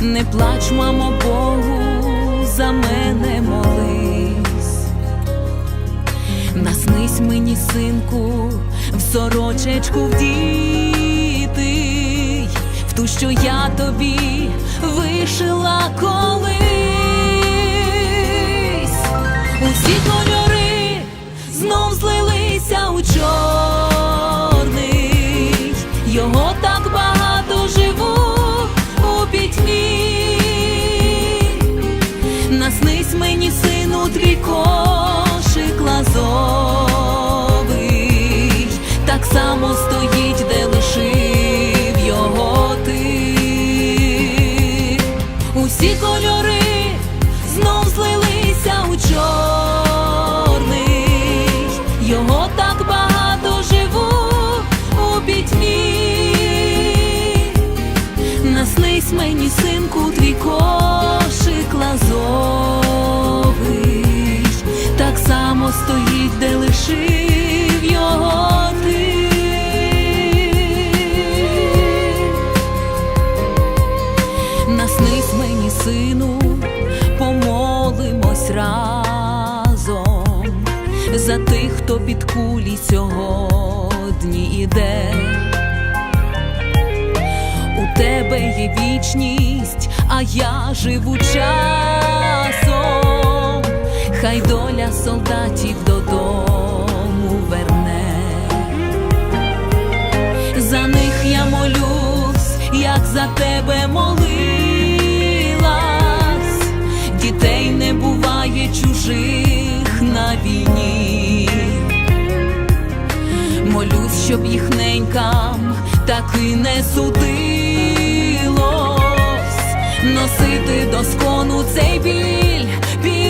не плач, мамо, Богу, за мене молись. Наснись мені, синку, в сорочечку вдітий, в ту, що я тобі вишила колись. Усі кольори знов злилися у чорний, його так багато живу у пітьмі. Наснись мені, за тих, хто під кулі сьогодні іде. У тебе є вічність, а я живу часом. Хай доля солдатів додому верне. За них я молюсь, як за тебе молилась. Дітей не буває чужих на війні. щоб їх так і не судилось, носити до скону цей біль. біль